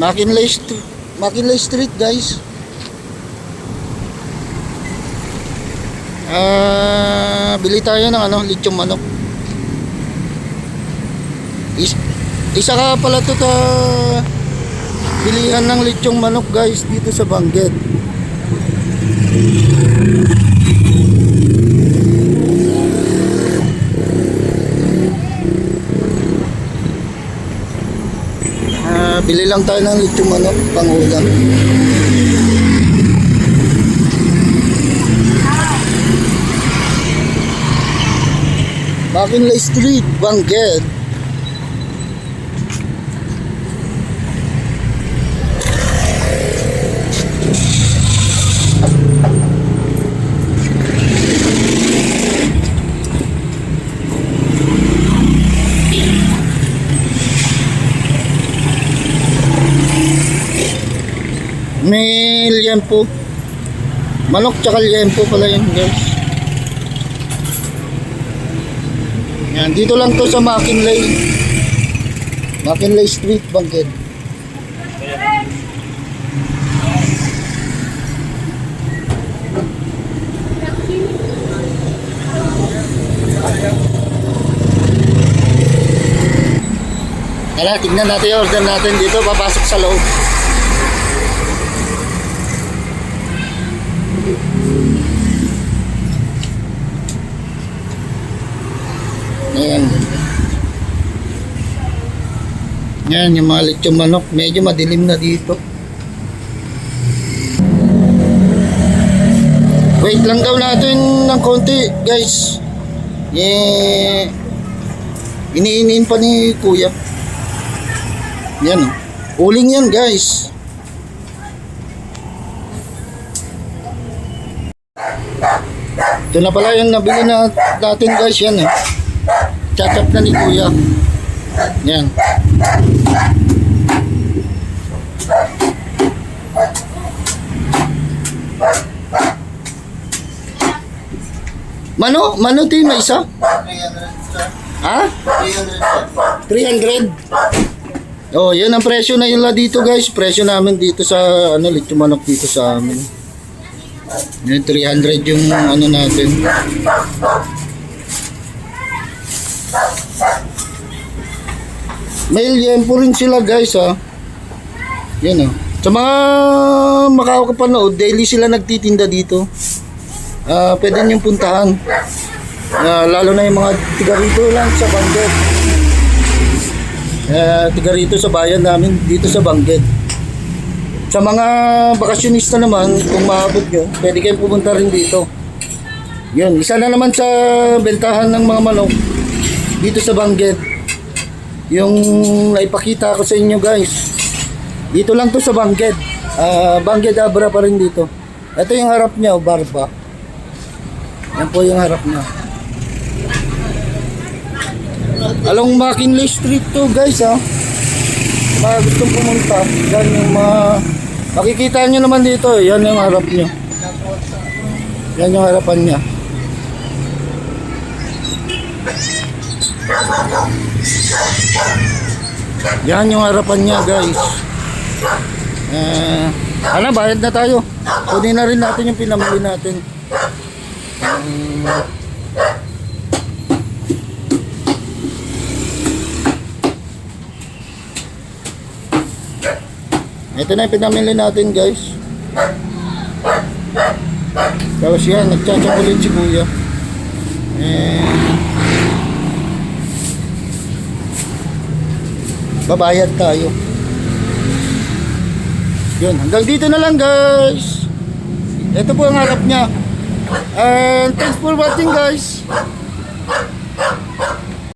McKinley Street, McKinley Street guys. Ah, bili tayo ng ano, lechong manok. Is, isa ka pala to ta bilihan ng lechong manok guys dito sa Bangged. Ah, bili lang tayo ng lechong manok pangulam. Makinlay Street, Bangged. May liempo. Manok tsaka liempo pala yun guys. Yan, dito lang to sa Makinlay. Makinlay Street, Bangked. Tara, tignan natin yung order natin dito, papasok sa loob. Ayan. Yan, yung mga lechong manok. Medyo madilim na dito. Wait lang daw natin ng konti, guys. Eh, iniinin pa ni kuya. Yan. oh. Uling yan, guys. Ito na pala yung nabili na natin, guys. Yan, eh. Chachap na ni kuya. Yan. Mano? Mano ti may isa? Ha? 300. Oh, yun ang presyo na yun dito guys. Presyo namin dito sa ano, lechon manok dito sa amin. Yung 300 yung ano natin. May liempo rin sila guys ha. Yan oh. Sa mga makakapanood, daily sila nagtitinda dito. Ah, pwede niyong puntahan. Ah, lalo na yung mga tiga rito lang sa Bangged. Ah, tiga rito sa bayan namin, dito sa Bangged. Sa mga bakasyonista naman, kung maabot nyo, pwede kayong pumunta rin dito. Yun, isa na naman sa bentahan ng mga manok dito sa Bangged. Yung naipakita ko sa inyo guys. Dito lang to sa Bangged. Ah, Bangged Abra pa rin dito. Ito yung harap niya, oh, barba. Yan po yung harap niya. Along McKinley Street to guys ha. Mga gustong pumunta. Yan yung mga... Makikita nyo naman dito. eh. Yan yung harap niya. Yan yung harapan niya. Yan yung harapan niya guys. Eh, ano, bayad na tayo. Kunin na rin natin yung pinamili natin. Um, ito na yung pinamili natin guys. Tapos yan, nagtsatsakulit si kuya. Eh, babayad tayo. Yun, hanggang dito na lang guys. Ito po ang harap niya. And thanks for watching guys.